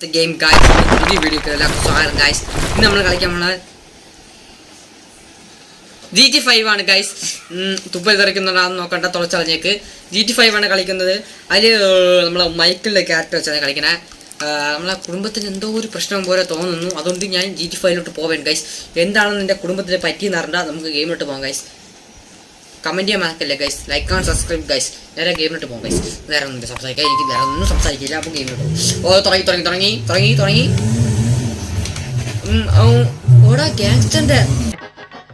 Game guys പുതിയ video എല്ലാവർക്കും സ്വാഗതം ഗായ്സ് ഇന്ന് നമ്മൾ കളിക്കാൻ പോണത് ജി ടി ഫൈവ് ആണ് ഗൈസ് തുപ്പൽ തെറിക്കുന്നുണ്ടാന്ന് നോക്കണ്ട തുളച്ചളഞ്ഞേക്ക് ജി ടി ഫൈവ് ആണ് കളിക്കുന്നത്. അതിൽ നമ്മളെ മൈക്കിളിന്റെ ക്യാരക്ടർ വെച്ചാണ് കളിക്കണേ. നമ്മളെ കുടുംബത്തിന് എന്തോ ഒരു പ്രശ്നം പോലെ തോന്നുന്നു. അതുകൊണ്ട് ഞാൻ ജി ടി ഫൈവിലോട്ട് പോവേണ്ട ഗൈസ് എന്താണെന്ന് എന്റെ കുടുംബത്തിന് പറ്റിയെന്ന് അറിഞ്ഞാൽ നമുക്ക് ഗെയിമിലോട്ട് പോകാം ഗൈസ് കമന്റ് ചെയ്യാൻ മറക്കല്ലേ guys like and subscribe guys നേരെ ഗെയിമിലോട്ട് പോകും ഗൈസ് വേറെ ഒന്നും സംസാരിക്കാം എനിക്ക് വേറെ ഒന്നും സംസാരിക്കില്ല. അപ്പോൾ ഗെയിമിലോട്ട് ഓ തുടങ്ങി തുടങ്ങി തുടങ്ങി തുടങ്ങി തുടങ്ങി. ഓടാ ഗ്യാങ്സ്റ്ററിന്റെ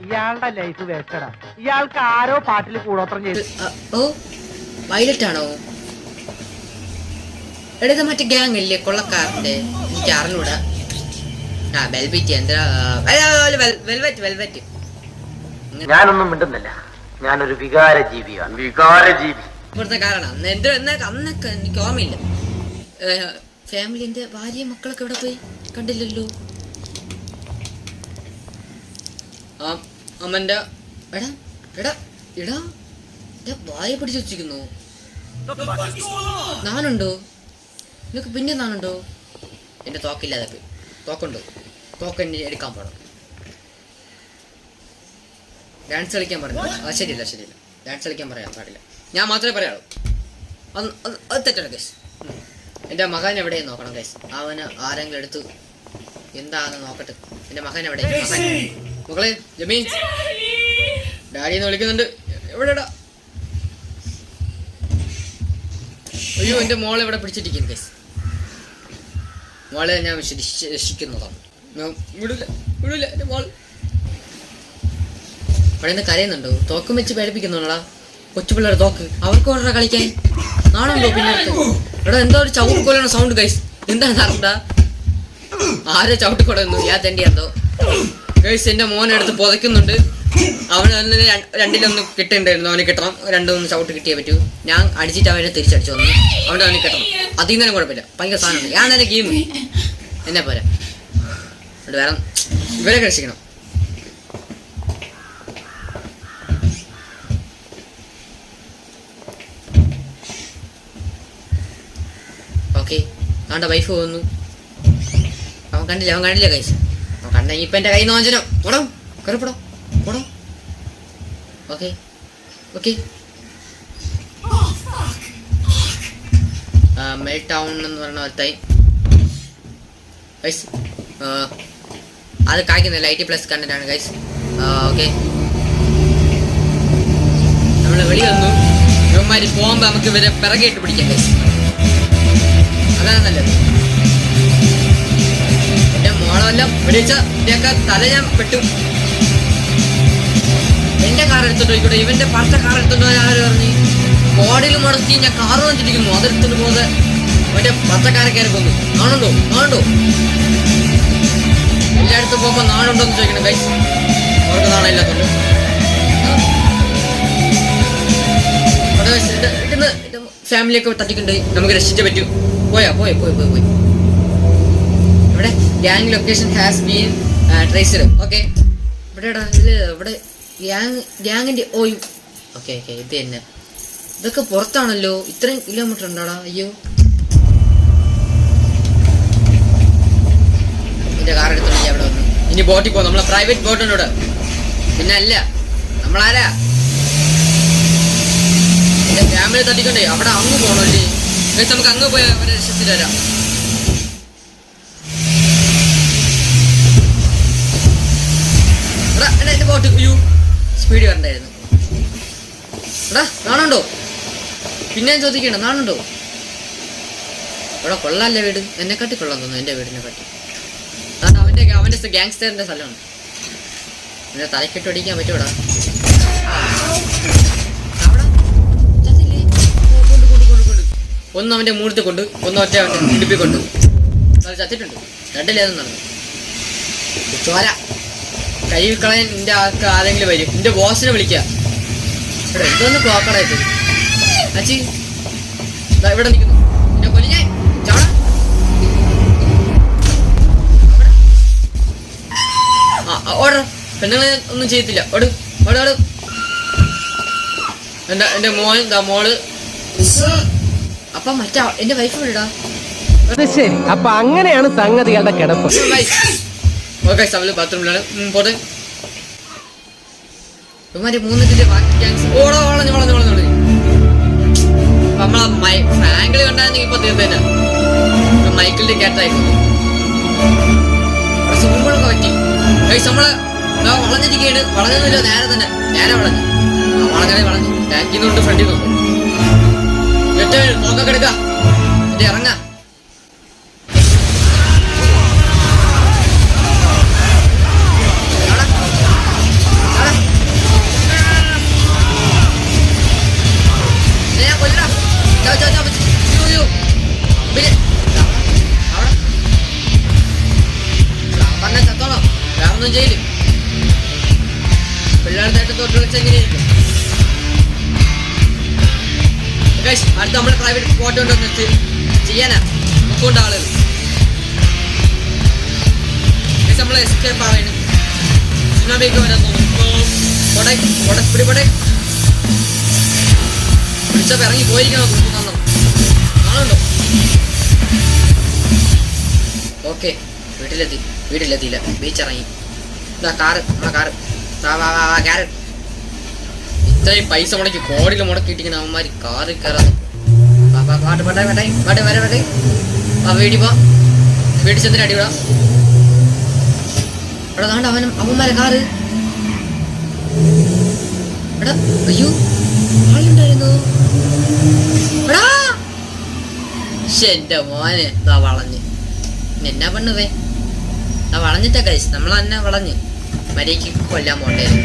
ഇയാളുടെ ലൈഫ് വേസ്റ്റഡാ ഇയാൾക്ക് ആരോ പാട്ടിൽ കൂടോത്രം ചെയ്തു. ഓ വയലറ്റ് ആണോ? എടുത്ത മറ്റേ ഗ്യാങ് അല്ലേ കൊള്ളക്കാരന്റെ എനിക്ക് അറിഞ്ഞൂടാ. ആ വെൽവെറ്റ് എന്താ വെൽവെറ്റ് വെൽവെറ്റ് ഞാനൊന്നും മിണ്ടുന്നില്ല. ഞാനൊരു വികാര ജീവിയാണ് വികാര ജീവി ഇവിടുത്തെ കാരണം. എന്ത് എന്നാ അന്നൊക്കെ എനിക്ക് ഓർമ്മയില്ല. ഫാമിലിന്റെ ഭാര്യ മക്കളൊക്കെ ഇവിടെ പോയി കണ്ടില്ലല്ലോ? ആ അമ്മന്റെ എടാ എടാ എടാ എടാ വായ പിടിച്ചു വെച്ചിരിക്കുന്നു. നാനുണ്ടോ നിനക്ക് പിന്നെ നാനുണ്ടോ എന്റെ തോക്കില്ലാതെ പോയി. തോക്കുണ്ടോ? തോക്ക് എന്നെ എടുക്കാൻ പോണം. ഡാൻസ് കളിക്കാൻ പറഞ്ഞു? അത് ശരിയല്ല ശരിയല്ല. ഡാൻസ് കളിക്കാൻ പറയാൻ പാടില്ല. ഞാൻ മാത്രമേ പറയാളൂ അത് തെറ്റാണ് കേസ് എന്റെ മകൻ എവിടെ നോക്കണം കേസ് അവന് ആരെങ്കിലും എടുത്തു എന്താണെന്ന് നോക്കട്ടെ. എന്റെ മകൻ എവിടെ മകളെ ജമീൻ. ഡാഡി എന്ന് വിളിക്കുന്നുണ്ട്. എവിടെടാ? അയ്യോ എന്റെ മോളെ ഇവിടെ പിടിച്ചിട്ടിരിക്കുന്നു കേസ് മോളെ ഞാൻ രക്ഷിക്കുന്നതാണ്. വിടില്ല വിടില്ല എന്റെ മോൾ നിന്ന് കരയുന്നുണ്ടോ? തോക്കും വെച്ച് പേടിപ്പിക്കുന്നുണ്ടോടാ കൊച്ചു പിള്ളേർ തോക്ക്. അവർക്ക് ഓർഡർ കളിക്കാൻ. നാളുണ്ടോ പിന്നെ എടാ എന്തോ ഒരു ചവിട്ടിക്കൊല്ലുന്ന സൗണ്ട് ഗൈസ് എന്താണ് നടണ്ട ആരെ ചവിട്ടിക്കൊടുന്നു ഞാൻ തെണ്ടി എന്തോ? ഗൈസ് എന്റെ മോനെ എടുത്ത് പുതയ്ക്കുന്നുണ്ട്. അവന് ഒന്ന് രണ്ടിലൊന്നും കിട്ടണ്ടായിരുന്നു. അവന് കിട്ടണം. രണ്ടൊന്ന് ചവിട്ട് കിട്ടിയേ പറ്റൂ. ഞാൻ അടിച്ചിട്ട് അവനെ തിരിച്ചടിച്ചു വന്നു. അവിടെ അവന് കിട്ടണം. അതിൽ നിന്നും കുഴപ്പമില്ല. ഭയങ്കര സാധനമുണ്ട് ഞാൻ നേരെ ഗെയിം. എന്നെ പോരാ വേറെ ഇവരെ രക്ഷിക്കണം ഓക്കെ അവന്റെ വൈഫ് വന്നു. അവൻ കണ്ടില്ല? അവൻ കണ്ടില്ല കൈസ് അവൻ കണ്ട ഇപ്പം എന്റെ കൈ നോഞ്ചനോ പോടോ കയറിപ്പോടോ പോടോ. ഓക്കെ ഓക്കെ മെൽ ടൗൺ എന്ന് പറയുന്ന ഒരുത്തായി. ഗൈസ് അത് കായ്ക്കുന്ന ലൈറ്റി പ്ലസ് കണ്ടന്റ് ആണ് ഗൈസ് ഓക്കെ നമ്മൾ വെളി വന്നു. ഇവന്മാർ പോകുമ്പോൾ നമുക്ക് ഇവരെ പിറകെയിട്ട് പിടിക്കാം ഗൈസ് അതാണ് നല്ലത്. എന്റെ മോളെല്ലാം വെടിവെച്ച ഇതിന്റെയൊക്കെ തല ഞാൻ പെട്ടു എന്റെ കാർ എടുത്തിട്ട് പോയിക്കോട്ടെ ഇവന്റെ പച്ച കാർ എടുത്തിട്ട് ഞാൻ പറഞ്ഞു? ബോഡിയിൽ മുടക്കി ഞാൻ കാർ വന്നിട്ടിരിക്കുന്നു അതെടുത്തിട്ട് പോകുന്നത് മറ്റേ പച്ചക്കാരെ കയറി കൊന്നു കാണുണ്ടോ നാണുണ്ടോ? എല്ലായിടത്തും പോകുമ്പോ നാണുണ്ടോ എന്ന് ചോദിക്കണം ഗൈസ് അവർക്ക് നാണമില്ലാത്തുള്ളൂ ഫാമിലിയൊക്കെ തട്ടിക്കുണ്ട് നമുക്ക് രക്ഷിച്ചേ പറ്റൂ. പോയാ? പോയ? പോയി? പോയി? പോയി? ഇവിടെ gang location has been traced okay ഇതിൽ ഇവിടെ ഗ്യാങ് ഗ്യാങ്ങിന്റെ ഓ ഓക്കെ ഓക്കെ ഇത് തന്നെ. ഇതൊക്കെ പുറത്താണല്ലോ. ഇത്രയും കിലോമീറ്റർ ഉണ്ടാടാ? അയ്യോ. എന്റെ കാർ എടുത്തോണ്ട് അവിടെ വന്നു. ഇനി ബോട്ടിൽ പോകും നമ്മളെ പ്രൈവറ്റ് ബോട്ടിനോട് ഇവിടെ. പിന്നെ അല്ല നമ്മളാരാ? ക്യാമറ തട്ടിക്കൊണ്ടേ അവിടെ അങ്ങ് പോണല്ലേ നമുക്ക് അങ്ങ് പോയി അവരെ രക്ഷിച്ചിട്ട് വരാം ബോട്ട് സ്പീഡ് വരണ്ടായിരുന്നു. എടാ നാണുണ്ടോ? പിന്നെ ഞാൻ ചോദിക്കണ്ട നാണുണ്ടോ? ഇവിടെ കൊള്ളാല്ലേ വീട്? എന്നെ കാട്ടി കൊള്ളാൻ തോന്നുന്നു എന്റെ വീടിനെ കാട്ടി അതാണ് അവന്റെ അവന്റെ ഗ്യാങ്സ്റ്ററിന്റെ സ്ഥലമാണ്. തലക്കെട്ട് അടിക്കാൻ പറ്റൂടാ. ഒന്ന് അവന്റെ മൂടത്ത് കൊണ്ട് ഒന്ന് ഒറ്റ അവന്റെ ഇടുപ്പി കൊണ്ട്. അത് ചത്തിട്ടുണ്ട്. രണ്ടിലേതും നടന്നു ചോര കൈ കളയാൻ എന്റെ ആൾക്ക് ആരെങ്കിലും വരും. എന്റെ ബോസിനെ വിളിക്കുക. ഇവിടെ എന്തോന്ന് ഇത് അച്ചി ഇവിടെ നിൽക്കുന്നു. എന്നെ പെണ്ണുങ്ങളെ ഒന്നും ചെയ്യത്തില്ല. ഓട് ഓട് ഓട്. എന്റെ എന്റെ മോൻ ദാ മോൾ. അപ്പം മറ്റാ എന്റെ വൈഫ് വിടാ ശരി. അപ്പൊ അങ്ങനെയാണ് സംഗതികളുടെ കിടപ്പ്. ഓക്കെ ബാത്റൂമിലാണ് പോട്ടെ. ഇവന്മാര് മൂന്നിന്റെ ബാക്കി ഓടോ വളഞ്ഞു വളഞ്ഞു വളഞ്ഞു വളഞ്ഞു. അപ്പൊ നമ്മളെ മൈ ഫ്രാങ്കിളി കണ്ടായിരുന്നെങ്കിൽ ഇപ്പൊ തീർന്നേനെ. ഇപ്പൊ മൈക്കിളിന്റെ ക്യാറ്റായിരുന്നു സൂമ്പളൊക്കെ പറ്റി. ഗൈസ് നമ്മൾ ദാ വളഞ്ഞിരിക്കുകയാണ് വളഞ്ഞൊന്നുമില്ല നേരെ തന്നെ. നേരെ വളഞ്ഞു. വളഞ്ഞേ വളഞ്ഞു. ബാക്കിൽ നിന്നുണ്ട് ഫ്രണ്ടിൽ നിന്നുണ്ട് ഇറങ്ങ. ചെയ്യില്ല. പിള്ളേരുടെ തൊട്ട് വിളിച്ച് അടുത്ത നമ്മൾ പ്രൈവറ്റ് ഫോട്ടോ ഉണ്ടെന്ന് വെച്ച് ചെയ്യാനാ. മുക്കൊണ്ട് ആളുകൾ നമ്മൾ എസ്കേപ്പ് ആവാണ് സുനാമിക്ക് വരാൻ തോന്നുന്നു. പിടിപടെ പോട്ടെ പിടി പോട്ടെ വിളിച്ചപ്പോ ഇറങ്ങി പോയിരിക്കണം തോന്നുന്നു ആളുണ്ടോ ഓക്കെ വീട്ടിലെത്തി വീട്ടിലെത്തിയില്ല. ബീച്ച് ഇറങ്ങി കാറ് നമ്മളെ കാറ്. വാ വാ വാ കാറ് ഇത്രയും പൈസ മുടക്കി കോടിയിൽ മുടക്കിയിട്ടിങ്ങനെ അവന്മാര് കാറിൽ കയറാൻ പാട്ട് പാട്ടെ വേട്ടെ പാട്ടെ വരെ വേട്ടെ ആ വേടിപ്പാ വേടിച്ചതിന് അടിവിടാ എടാ താണ്ട അവനും അവന്മാരെ കാറ്. അയ്യോ എന്റെ മോനെ ഇതാ വളഞ്ഞ്. എന്നാ കഴിച്ചു നമ്മളെന്നെ വളഞ്ഞ്? മര്യാദയ്ക്ക് കൊല്ലാൻ പോണ്ടായിരുന്നു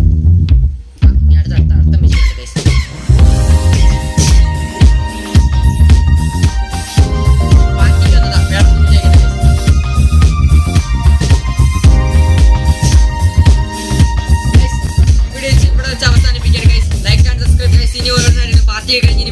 Лига не